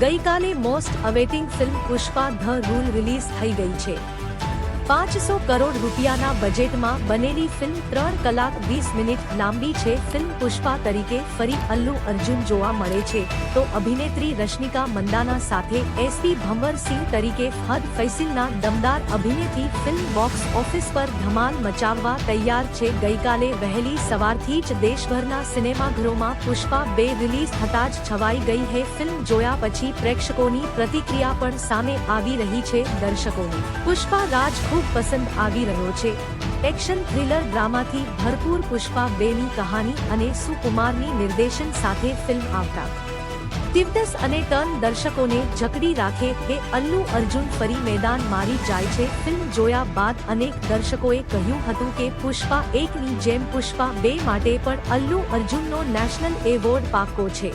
ગઈકાલે most awaiting film Pushpa the rule release થઈ ગઈ છે. પાંચસો કરોડ રૂપિયાના બજેટમાં બનેલી ફિલ્મ ત્રણ કલાક વીસ મિનિટ લાંબી છે. ફિલ્મ પુષ્પા તરીકે ફરી અલ્લુ અર્જુન જોવા મળે છે. તો અભિનેત્રી રશ્મિકા મંદાના સાથે એસપી ભંવરસિંહ તરીકે હદ ફૈસિલના દમદાર અભિનેત્રી ફિલ્મ બોક્સ ઓફિસ પર ધમાલ મચાવવા તૈયાર છે. ગઈકાલે વહેલી સવારથી જ દેશભરના સિનેમાઘરોમાં પુષ્પા બે રિલીઝ થતા જ છવાઈ ગઈ હે. ફિલ્મ જોયા પછી પ્રેક્ષકોની પ્રતિક્રિયા પણ સામે આવી રહી છે દર્શકોની. પુષ્પા રાજ ખૂબ પસંદ આવી રહ્યો છે. એક્શન થ્રિલર ડ્રામાથી ભરપૂર પુષ્પા બેની કહાની અને સુકુમારની નિર્દેશન સાથે ફિલ્મ આવતા. તિવ્ટસ અને ટર્ન દર્શકોને જકડી રાખે કે અલ્લુ અર્જુન ફરી મેદાન મારી જાય છે. ફિલ્મ જોયા બાદ અનેક દર્શકોએ કહ્યું હતું કે પુષ્પા એકની જેમ પુષ્પા બે માટે પણ અલ્લુ અર્જુનનો નેશનલ એવોર્ડ પાક્કો છે.